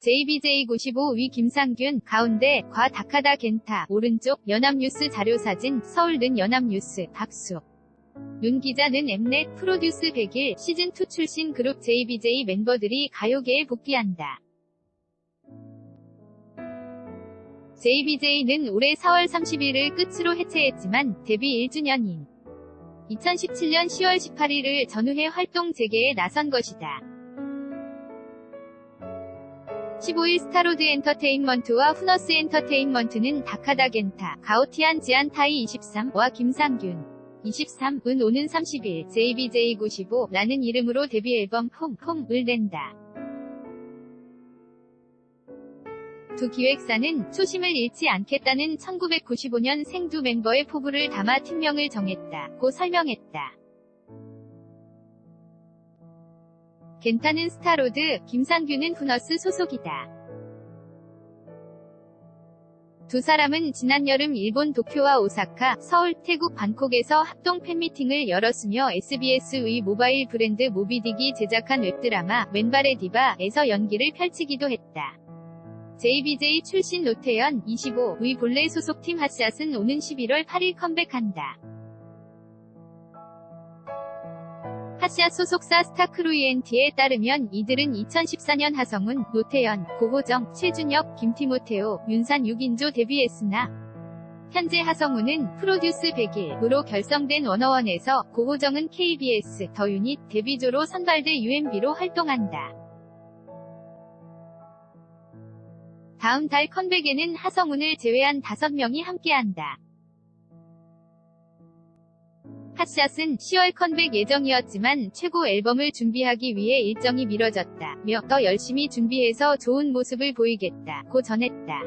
JBJ95 위 김상균, 가운데, 과 다카다 겐타, 오른쪽, 연합뉴스 자료사진, 서울는 연합뉴스, 박수. 눈 기자는 엠넷, 프로듀스 100일, 시즌2 출신 그룹 JBJ 멤버들이 가요계에 복귀한다. JBJ는 올해 4월 30일을 끝으로 해체했지만, 데뷔 1주년인 2017년 10월 18일을 전후해 활동 재개에 나선 것이다. 15일 스타로드 엔터테인먼트와 후너스 엔터테인먼트는 다카다 겐타, 가오티안 지안타이 23와 김상균 23은 오는 30일 JBJ95라는 이름으로 데뷔 앨범 홈홈을 낸다. 두 기획사는 초심을 잃지 않겠다는 1995년 생두 멤버의 포부를 담아 팀명을 정했다고 설명했다. 겐타는 스타로드, 김상규는 후너스 소속이다. 두 사람은 지난 여름 일본 도쿄와 오사카, 서울, 태국 방콕에서 합동 팬미팅을 열었으며 SBS의 모바일 브랜드 모비딕이 제작한 웹드라마 맨발의 디바에서 연기를 펼치기도 했다. JBJ 출신 노태현 25의 본래 소속팀 핫샷은 오는 11월 8일 컴백한다. 핫샷 소속사 스타크루이엔티에 따르면 이들은 2014년 하성운, 노태현, 고호정, 최준혁, 김티모테오, 윤산 6인조 데뷔했으나 현재 하성운은 프로듀스 100일으로 결성된 워너원에서 고호정은 KBS 더 유닛 데뷔조로 선발돼 UMB로 활동한다. 다음 달 컴백에는 하성운을 제외한 5명이 함께한다. 핫샷은 10월 컴백 예정이었지만 최고 앨범을 준비하기 위해 일정이 미뤄졌다며 더 열심히 준비해서 좋은 모습을 보이겠다고 전했다.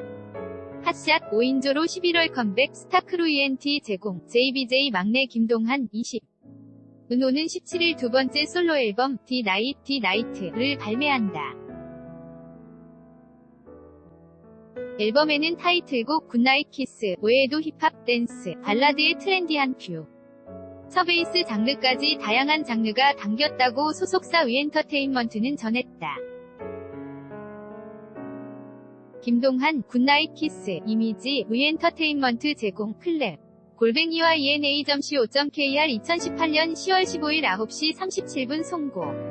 핫샷 5인조로 11월 컴백 스타크루 ENT 제공. JBJ 막내 김동한 20 은호는 17일 두 번째 솔로 앨범 디 나이트를 발매한다. 앨범에는 타이틀곡 굿나잇 키스 외에도 힙합, 댄스, 발라드의 트렌디한 큐, 서베이스 장르까지 다양한 장르가 담겼다고 소속사 위엔터테인먼트는 전했다. 김동한 굿나잇 키스 이미지 위엔터테인먼트 제공 클랩 골뱅이와 ENA.co.kr 2018년 10월 15일 9시 37분 송고